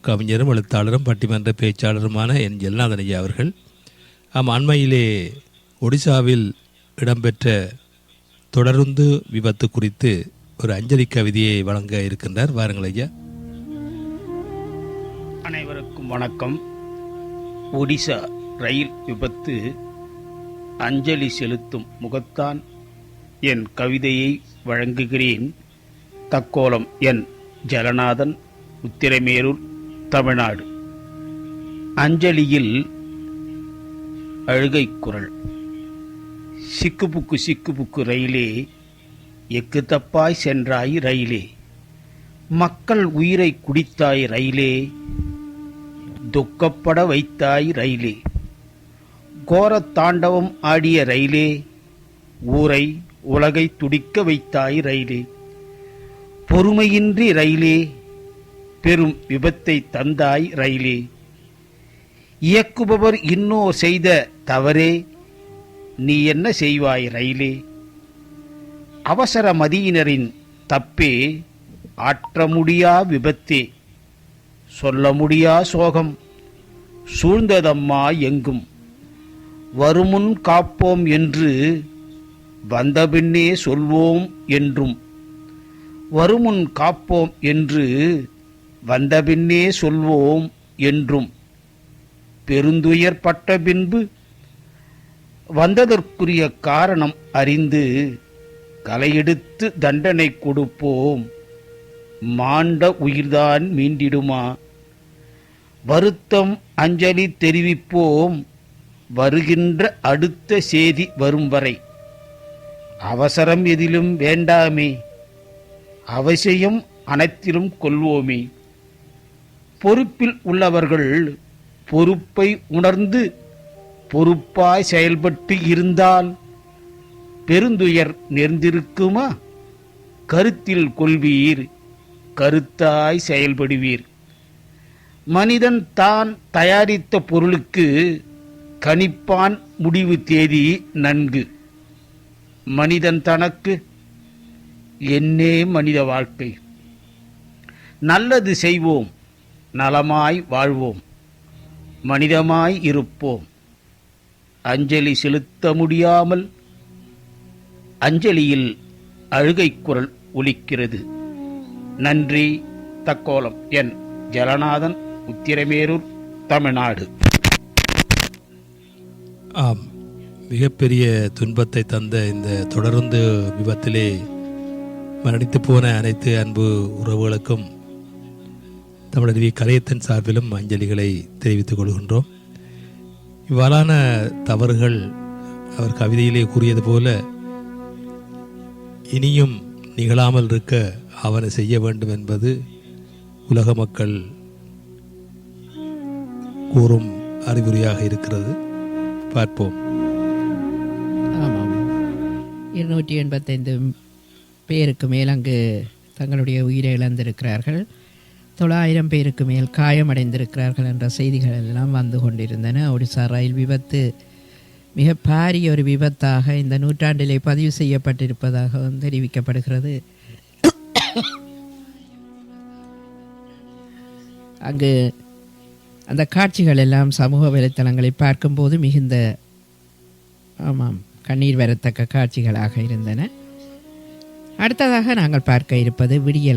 கவிஞரும் எழுத்தாளரும் பட்டிமன்ற பேச்சாளருமான என் ஜெல்நாதன் ஐயா அவர்கள் ஆம் அண்மையிலே ஒடிசாவில் இடம்பெற்ற தொடருந்து விபத்து குறித்து ஒரு அஞ்சலி கவிதையை வழங்க இருக்கின்றார். வாருங்கள் ஐயா. அனைவருக்கும் வணக்கம். ஒடிசா ரயில் விபத்து அஞ்சலி செலுத்தும் முகத்தான் என் கவிதையை வழங்குகிறேன். தக்கோலம் என் ஜலநாதன் உத்திரமேரூர் தமிழ்நாடு. அஞ்சலியில் அழுகை குரல். சிக்குபுக்கு சிக்குபுக்கு ரயிலே எக்கு தப்பாய் சென்றாய் ரயிலே. மக்கள் உயிரை குடித்தாய் ரயிலே துக்கப்பட வைத்தாய் ரயிலே. கோரத் தாண்டவம் ஆடிய ரயிலே ஊரை உலகை துடிக்க வைத்தாய் ரயிலே. பொறுமையின்றி ரயிலே பெரும் விபத்தை தந்தாய் ரயிலே. இயக்குபவர் இன்னோ செய்த தவறே நீ என்ன செய்வாய் ரயிலே? அவசர மதியினரின் தப்பே ஆற்ற முடியா விபத்தே? சொல்ல முடியா சோகம்? சூழ்ந்ததம்மா எங்கும்? வருமுன் காப்போம் என்று வந்த பின்னே சொல்வோம் என்றும் வருமுன் காப்போம் என்று வந்தபின்னே சொல்வோம் என்றும். பெருந்துயர்பட்ட பின்பு வந்ததற்குரிய காரணம் அறிந்து கலையெடுத்து தண்டனை கொடுப்போம். மாண்ட உயிர்தான் மீண்டிடுமா? வருத்தம் அஞ்சலி தெரிவிப்போம். வருகின்ற அடுத்த செய்தி வரும் வரை. அவசரம் எதிலும் வேண்டாமே. அவசியம் அனைத்திலும் கொள்வோமே. பொறுப்பில் உள்ளவர்கள் பொறுப்பை உணர்ந்து பொறுப்பாய் செயல்பட்டு இருந்தால் பெருந்துயர் நேர்ந்திருக்குமா? கருத்தில் கொள்வீர் கருத்தாய் செயல்படுவீர். மனிதன் தான் தயாரித்த பொருளுக்கு கணிப்பான் முடிவு தேதி நன்கு. மனிதன் தனக்கு என்னே மனித வாழ்க்கை. நல்லது செய்வோம் நலமாய் வாழ்வோம். மனிதமாய் இருப்போம். அஞ்சலி செலுத்த முடியாமல் அஞ்சலியில் அழுகை குரல் ஒலிக்கிறது. நன்றி தக்கோலம். என் ஜலநாதன் உத்திரமேரூர் தமிழ்நாடு. ஆம். மிகப்பெரிய துன்பத்தை தந்த இந்த தொடருந்து விபத்திலே மரணித்து போன அனைத்து அன்பு உறவுகளுக்கும் தமிழருவி கலையத்தன் சார்பிலும் அஞ்சலிகளை தெரிவித்துக் கொள்கின்றோம். இவ்வாறான தவறுகள் அவர் கவிதையிலே கூறியது போல இனியும் நிகழாமல் இருக்க அவனை செய்ய வேண்டும் என்பது உலக மக்கள் கூறும் அறிகுறியாக இருக்கிறது. பார்ப்போம். ஆமாம். இருநூற்றி எண்பத்தைந்து பேருக்கு மேல் அங்கு தங்களுடைய உயிரை இழந்திருக்கிறார்கள். தொள்ளாயிரம் பேருக்கு மேல் காயமடைந்திருக்கிறார்கள் என்ற செய்திகள் எல்லாம் வந்து கொண்டிருந்தன. ஒடிசா ரயில் விபத்து மிக பாரிய ஒரு விபத்தாக இந்த நூற்றாண்டிலே பதிவு செய்யப்பட்டிருப்பதாகவும் தெரிவிக்கப்படுகிறது. அங்கு அந்த காட்சிகள் எல்லாம் சமூக வலைத்தளங்களை பார்க்கும்போது மிகுந்த ஆமாம் கண்ணீர் வரத்தக்க காட்சிகளாக இருந்தன. அடுத்ததாக நாங்கள் பார்க்க இருப்பது விடியல்